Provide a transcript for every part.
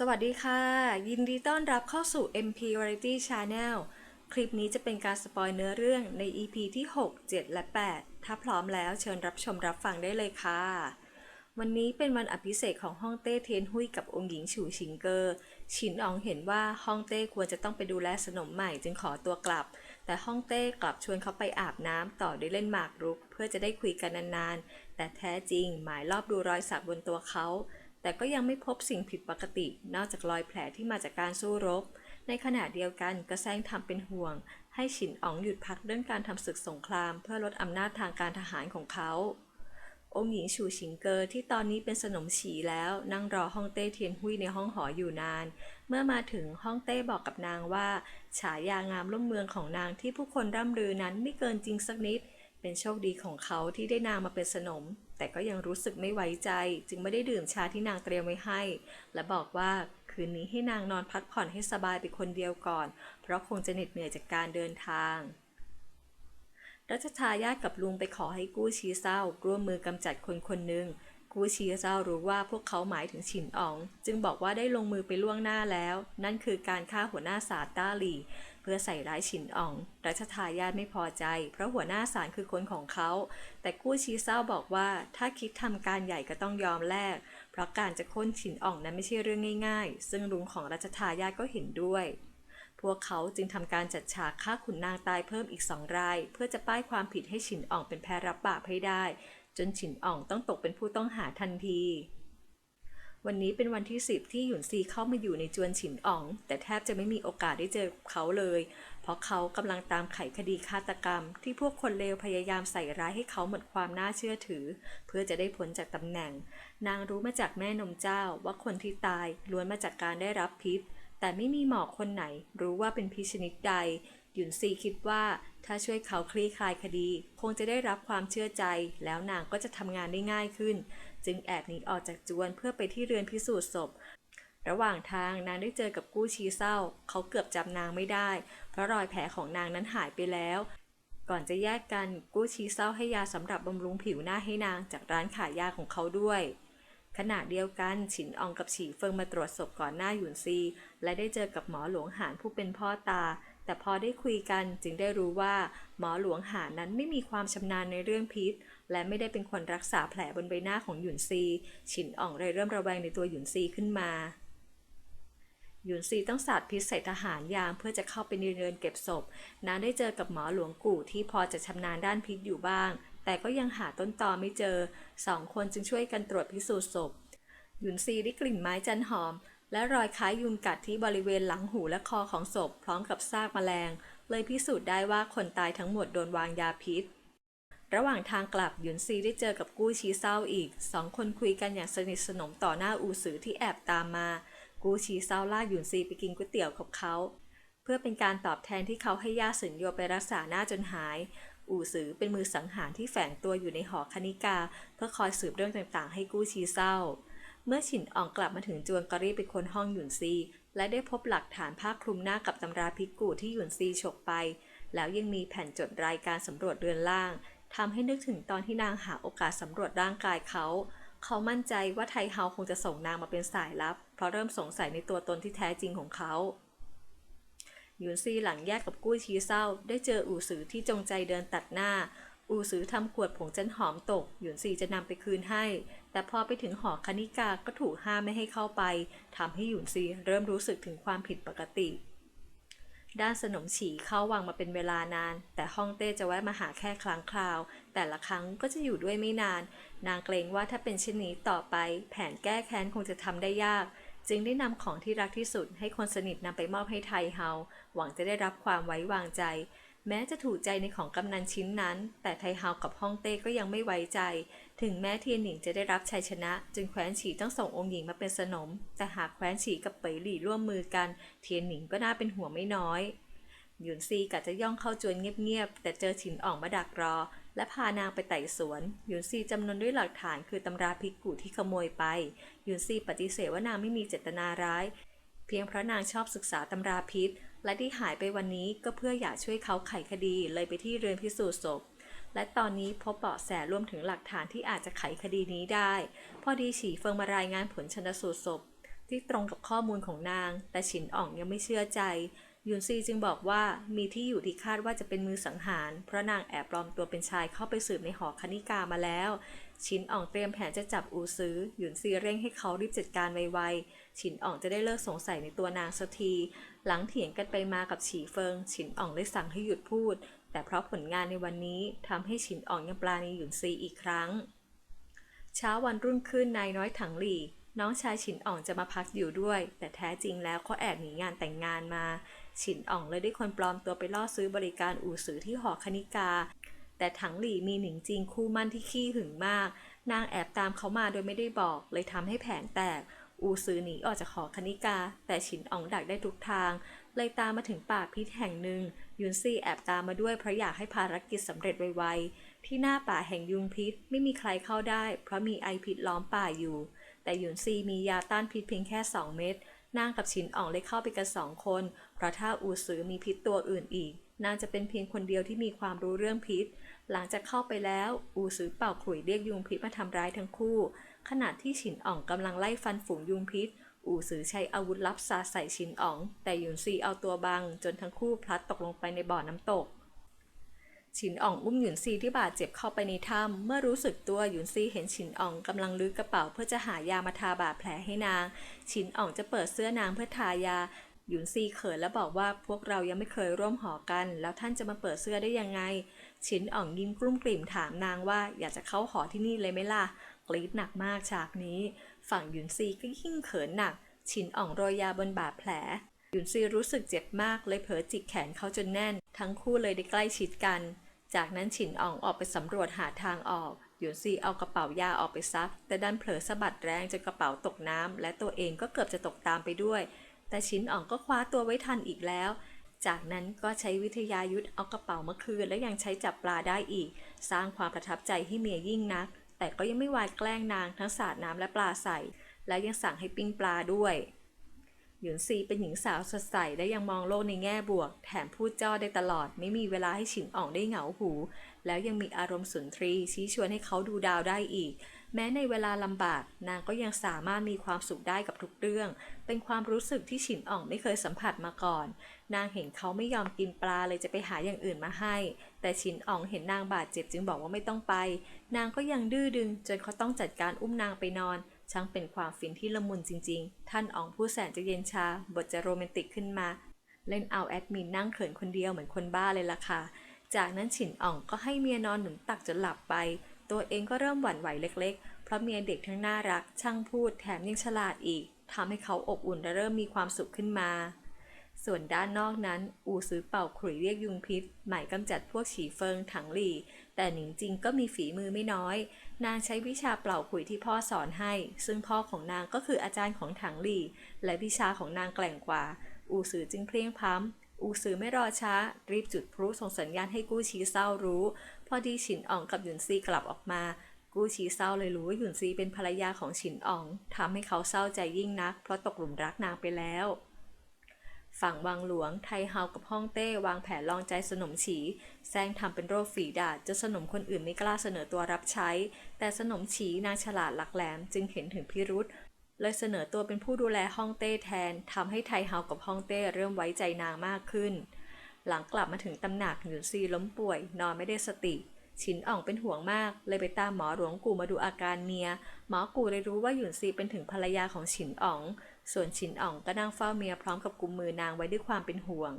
สวัสดีค่ะ ยินดีต้อนรับเข้าสู่ MP Variety Channel คลิปนี้จะเป็นการสปอยเนื้อเรื่องใน EP ที่ 6 7 และ 8 ถ้าพร้อมแล้วเชิญรับชมรับฟังได้เลยค่ะ วันนี้เป็นวันอภิเษกของฮ่องเต้เทียนหุยกับองค์หญิงฉูชิงเกอร์ฉินอองเห็นว่าฮ่องเต้ควรจะต้องไปดูแลสนมใหม่จึงขอตัวกลับ แต่ฮ่องเต้กลับชวนเขาไปอาบน้ำต่อด้วยเล่นหมากรุก เพื่อจะได้คุยกันนานๆ แต่แท้จริงหมายรอบดูรอยสักบนตัวเขา แต่ก็ยังไม่พบสิ่งผิดปกติ นอกจากรอยแผลที่มาจากการสู้รบ ในขณะเดียวกันก็แซงทำเป็นห่วง ให้ฉินอ๋องหยุดพักเรื่องการทำศึกสงคราม เพื่อลดอำนาจทางการทหารของเขาองค์หญิงฉูชิงเกอที่ตอนนี้เป็นสนมฉีแล้วนั่งรอฮ่องเต้เทียนหุยในห้องหออยู่นาน เมื่อมาถึงฮ่องเต้บอกกับนางว่า ฉายางามล่มเมืองของนางที่ผู้คนร่ำลือนั้นไม่เกินจริงสักนิด เป็นโชคดีของเขาที่ได้นางมาเป็นสนม แต่ก็ยังรู้สึกไม่ไว้ใจ จึงไม่ได้ดื่มชาที่นางเตรียมไว้ให้ และบอกว่าคืนนี้ให้นางนอนพักผ่อนให้สบายไปคนเดียวก่อน เพราะคงจะเหน็ดเหนื่อยจากการเดินทาง รัชทายาทกับลุงไปขอให้กู้ชีเศร้าร่วมมือกำจัดคนคนหนึ่ง กู้ชีเศร้ารู้ว่าพวกเขาหมายถึงฉินอ๋อง จึงบอกว่าได้ลงมือไปล่วงหน้าแล้ว นั่นคือการฆ่าหัวหน้าศาลต้าหลี่เพื่อใส่ร้ายฉินอ๋อง รัชทายาทไม่พอใจ เพราะหัวหน้าศาลคือคนของเขา แต่กู้ชีเศร้าบอกว่าถ้าคิดทำการใหญ่ก็ต้องยอมแลก เพราะการจะค้นฉินอ๋องนั้นไม่ใช่เรื่องง่าย ๆ ซึ่งลุงของรัชทายาทก็เห็นด้วยพวกเขาจึงทำการจัดฉากฆ่าขุนนางตายเพิ่มอีกสองราย เพื่อจะป้ายความผิดให้ฉินอ่องเป็นแพ้รับบาปให้ได้ จนฉินอ่องต้องตกเป็นผู้ต้องหาทันที วันนี้เป็นวันที่สิบที่หยุนซีเข้ามาอยู่ในจวนฉินอ่อง แต่แทบจะไม่มีโอกาสได้เจอเขาเลย เพราะเขากำลังตามไขคดีฆาตกรรม ที่พวกคนเลวพยายามใส่ร้ายให้เขาหมดความน่าเชื่อถือ เพื่อจะได้พ้นจากตำแหน่ง นางรู้มาจากแม่นมเจ้าว่าคนที่ตายล้วนมาจากการได้รับพิษแต่ไม่มีหมอคนไหนรู้ว่าเป็นพิชนิดใด ยุนซีคิดว่าถ้าช่วยเขาคลี่คลายคดี คงจะได้รับความเชื่อใจ แล้วนางก็จะทำงานได้ง่ายขึ้น จึงแอบหนีออกจากจวนเพื่อไปที่เรือนพิสูจน์ศพ ระหว่างทางนางได้เจอกับกู้ชีเศร้า เขาเกือบจำนางไม่ได้ เพราะรอยแผลของนางนั้นหายไปแล้ว ก่อนจะแยกกันกู้ชีเศร้าให้ยาสำหรับบำรุงผิวหน้าให้นางจากร้านขายยาของเขาด้วยขณะเดียวกันฉินอองกับฉีเฟิงมาตรวจศพก่อนหน้าหยุนซี และได้เจอกับหมอหลวงหานผู้เป็นพ่อตา แต่พอได้คุยกันจึงได้รู้ว่า หมอหลวงหานนั้นไม่มีความชำนาญในเรื่องพิษ และไม่ได้เป็นคนรักษาแผลบนใบหน้าของหยุนซี ฉินอ่องเลยเริ่มระแวงในตัวหยุนซีขึ้นมาหยุนซีต้องสาดพิษใส่ทหารยามเพื่อจะเข้าไปในเรือนเก็บศพ นางได้เจอกับหมอหลวงกู่ที่พอจะชำนาญด้านพิษอยู่บ้าง แต่ก็ยังหาต้นตอไม่เจอ สองคนจึงช่วยกันตรวจพิสูจน์ศพ หยุนซีได้กลิ่นไม้จันหอม และรอยคล้ายยุงกัดที่บริเวณหลังหูและคอของศพพร้อมกับซากแมลง เลยพิสูจน์ได้ว่าคนตายทั้งหมดโดนวางยาพิษ ระหว่างทางกลับหยุนซีได้เจอกับกู้ชีเศร้าอีกสองคนคุยกันอย่างสนิทสนมต่อหน้าอูสือที่แอบตามมา กู้ชีเศร้าลากหยุนซีไปกินก๋วยเตี๋ยวกับเขา เพื่อเป็นการตอบแทนที่เขาให้ยาสินโยไปรักษาหน้าจนหาย อู่สือเป็นมือสังหารที่แฝงตัวอยู่ในหอคณิกา เพื่อคอยสืบเรื่องต่างๆ ให้กู้ชีเศร้า เมื่อฉินอ่องกลับมาถึงจวนก็รีบไปค้นห้องหยุนซี และได้พบหลักฐานผ้าคลุมหน้ากับตำราพิษกูที่หยุนซีฉกไป แล้วยังมีแผ่นจดรายการสำรวจเรือนล่างทำให้นึกถึงตอนที่นางหาโอกาสสำรวจร่างกายเขา เขามั่นใจว่าไทเฮาคงจะส่งนางมาเป็นสายลับ เพราะเริ่มสงสัยในตัวตนที่แท้จริงของเขาหยุนซีหลังแยกกับกุ้ชีเศร้า ได้เจออู่สือที่จงใจเดินตัดหน้า อู่สือทำขวดผงจันหอมตก หยุนซีจะนำไปคืนให้แต่พอไปถึงหอคณิกาก็ถูกห้ามไม่ให้เข้าไปทำให้หยุนซีเริ่มรู้สึกถึงความผิดปกติ ด้านสนมฉีเข้าวังมาเป็นเวลานาน แต่ฮ่องเต้จะแวะมาหาแค่ครั้งคราว แต่ละครั้งก็จะอยู่ด้วยไม่นาน นางเกรงว่าถ้าเป็นเช่นนี้ต่อไป แผนแก้แค้นคงจะทำได้ยาก จึงได้นำของที่รักที่สุดให้คนสนิทนำไปมอบให้ไทเฮาหวังจะได้รับความไว้วางใจ แม้จะถูกใจในของกำนันชิ้นนั้น แต่ไทเฮากับฮ่องเต้ก็ยังไม่ไว้ใจ ถึงแม้เทียนหนิงจะได้รับชัยชนะจึงแคว้นฉีต้องส่งองค์หญิงมาเป็นสนม แต่หากแคว้นฉีกับเปยหลี่ร่วมมือกัน เทียนหนิงก็น่าเป็นห่วงไม่น้อยหยุนซีกะจะย่องเข้าจวนเงียบๆ แต่เจอฉินอ่องมาดักรอ และพานางไปไต่สวนหยุนซีจำนวนด้วยหลักฐานคือตำราพิกูที่ขโมยไปหยุนซีปฏิเสธว่านางไม่มีเจตนาร้าย เพียงเพราะนางชอบศึกษาตำราพิษ และที่หายไปวันนี้ก็เพื่ออยากช่วยเขาไขคดีเลยไปที่เรือนพิสูจน์ศพ และตอนนี้พบเบาะแสรวมถึงหลักฐานที่อาจจะไขคดีนี้ได้ พอดีฉีเฟิงมารายงานผลชนสูตรศพ ที่ตรงกับข้อมูลของนาง แต่ฉินอ่องยังไม่เชื่อใจ ยุนซีจึงบอกว่ามีที่อยู่ที่คาดว่าจะเป็นมือสังหาร เพราะนางแอบปลอมตัวเป็นชายเข้าไปสืบในหอคณิกามาแล้วฉินอ่องเตรียมแผนจะจับอูซือหยุนซีเร่งให้เขารีบจัดการไวๆฉินอ่องจะได้เลิกสงสัยในตัวนางสักที หลังเถียงกันไปมากับฉีเฟิงฉินอ่องได้สั่งให้หยุดพูด แต่เพราะผลงานในวันนี้ทำให้ฉินอ่องยังปลาในหยุนซีอีกครั้ง เช้าวันรุ่งขึ้นนายน้อยถังหลี่ น้องชายฉินอ่องจะมาพักอยู่ด้วย แต่แท้จริงแล้วเขาแอบหนีงานแต่งงานมา ฉินอ่องเลยได้คนปลอมตัวไปล่อซื้อบริการอู่สือที่หอคณิกา แต่ถังหลี่มีหนิงจริงคู่มั่นที่ขี้หึงมาก นางแอบตามเขามาโดยไม่ได้บอก เลยทำให้แผนแตก อูซือหนีออกจากหอคณิกา แต่ฉินอ่องดักได้ทุกทาง เลยตามมาถึงป่าพิษแห่งหนึ่ง ยุนซี่แอบตามมาด้วยเพราะอยากให้ภารกิจสำเร็จไวๆที่หน้าป่าแห่งยุงพิษไม่มีใครเข้าได้ เพราะมีไอพิษล้อมป่าอยู่ แต่หยุนซีมียาต้านพิษเพียงแค่ 2 เม็ดนางกับฉินอ่องเลยเข้าไปกันสองคน เพราะถ้าอูซือมีพิษตัวอื่นอีก นางจะเป็นเพียงคนเดียวที่มีความรู้เรื่องพิษ หลังจากเข้าไปแล้ว อูซือเป่าขลุ่ยเรียกยุงพิษมาทำร้ายทั้งคู่ ขณะที่ฉินอ่องกำลังไล่ฟันฝูงยุงพิษ อูซือใช้อาวุธลับสาใส่ชินอ๋อง แต่หยุนซีเอาตัวบัง จนทั้งคู่พลัดตกลงไปในบ่อน้ำตก ฉินอ่องอุ้มหยุนซีที่บาดเจ็บเข้าไปในถ้ำเมื่อรู้สึกตัวหยุนซีเห็นฉินอ่องกำลังลื้อกระเป๋าเพื่อจะหายามาทาบาดแผลให้นาง ฉินอ่องจะเปิดเสื้อนางเพื่อทายา หยุนซีเขินและบอกว่าพวกเรายังไม่เคยร่วมหอกัน แล้วท่านจะมาเปิดเสื้อได้ยังไง ฉินอ่องยิ้มกลุ้มกลิ่มถามนางว่าอยากจะเข้าหอที่นี่เลยไหมล่ะกรี๊ดหนักมากฉากนี้ ฝั่งหยุนซีก็ยิ่งเขินหนัก ฉินอ่องโรยยาบนบาดแผลหยุนซีรู้สึกเจ็บมากเลยเผลอจิกแขนเขาจนแน่น ทั้งคู่เลยได้ใกล้ชิดกัน จากนั้นฉินอ่องออกไปสำรวจหาทางออก หยุนซีเอากระเป๋ายาออกไปซัก แต่ดันเผลอสะบัดแรงจนกระเป๋าตกน้ำและตัวเองก็เกือบจะตกตามไปด้วย แต่ฉินอ่องก็คว้าตัวไว้ทันอีกแล้ว จากนั้นก็ใช้วิทยายุทธเอากระเป๋ามาคืนและยังใช้จับปลาได้อีก สร้างความประทับใจให้เมียยิ่งนัก แต่ก็ยังไม่วายแกล้งนางทั้งสาดน้ำและปลาใส่ และยังสั่งให้ปิ้งปลาด้วย หยุนซีเป็นหญิงสาวสดใสและยังมองโลกในแง่บวก แถมพูดจ้อได้ตลอด ไม่มีเวลาให้ฉินอ่องได้เหงาหู แล้วยังมีอารมณ์สุนทรีชี้ชวนให้เขาดูดาวได้อีก แม้ในเวลาลำบาก นางก็ยังสามารถมีความสุขได้กับทุกเรื่อง เป็นความรู้สึกที่ฉินอ่องไม่เคยสัมผัสมาก่อน นางเห็นเขาไม่ยอมกินปลาเลยจะไปหาอย่างอื่นมาให้ แต่ฉินอ่องเห็นนางบาดเจ็บจึงบอกว่าไม่ต้องไป นางก็ยังดื้อดึงจนเขาต้องจัดการอุ้มนางไปนอน ช่างเป็นความฟินที่ละมุนจริง ๆ ท่านอ๋องผู้แสนจะเย็นชา บทจะโรแมนติกขึ้นมา เล่นเอาแอดมินนั่งเขินคนเดียวเหมือนคนบ้าเลยล่ะค่ะ จากนั้นฉินอ่องก็ให้เมียนอนหนุนตักจนหลับไป ตัวเองก็เริ่มหวั่นไหวเล็ก ๆ เพราะเมียเด็กทั้งน่ารัก ช่างพูดแถมยังฉลาดอีกทำให้เขาอบอุ่นและเริ่มมีความสุขขึ้นมา ส่วนด้านนอกนั้น อูซือเป่าขลุ่ยเรียกยุงพิษ หมายกำจัดพวกฉีเฟิงถังหลี่ แต่หนิงจริงก็มีฝีมือไม่น้อย นางใช้วิชาเป่าขลุ่ยที่พ่อสอนให้ ซึ่งพ่อของนางก็คืออาจารย์ของถังหลี่ และวิชาของนางแกล่งกว่า อูซือจึงเพลียงพ้ำอูซือไม่รอช้า รีบจุดพลุส่งสัญญาณให้กู้ชีเศร้ารู้ พอดีฉินอ่องกับหยุนซีกลับออกมา กู้ชีเศร้าเลยรู้ว่าหยุนซีเป็นภรรยาของฉินอ่องทำให้เขาเศร้าใจยิ่งนัก เพราะตกหลุมรักนางไปแล้ว ฝั่งวังหลวง ไทเฮากับฮ่องเต้วางแผนลองใจสนมฉีแซงทำเป็นโรคฝีดาษจนสนมคนอื่นไม่กล้าเสนอตัวรับใช้ แต่สนมฉีนางฉลาดหลักแหลมจึงเห็นถึงพิรุษเลยเสนอตัวเป็นผู้ดูแลฮ่องเต้แทนทำให้ไทเฮากับฮ่องเต้เริ่มไว้ใจนางมากขึ้น หลังกลับมาถึงตำหนักหยุนซีล้มป่วย นอนไม่ได้สติฉินอ่องเป็นห่วงมาก เลยไปตามหมอหลวงกูมาดูอาการเมีย หมอกูเลยรู้ว่าหยุนซีเป็นถึงภรรยาของฉินอ่อง ส่วนฉินอ่องก็นั่งเฝ้าเมียพร้อมกับกุมมือนางไว้ด้วยความเป็นห่วง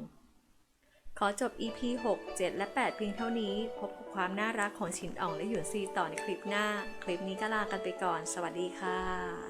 ขอจบ EP 6 7 และ 8 เพียงเท่านี้ พบกับความน่ารักของฉินอ่องและหยวนซีต่อในคลิปหน้า คลิปนี้ก็ลากันไปก่อน สวัสดีค่ะ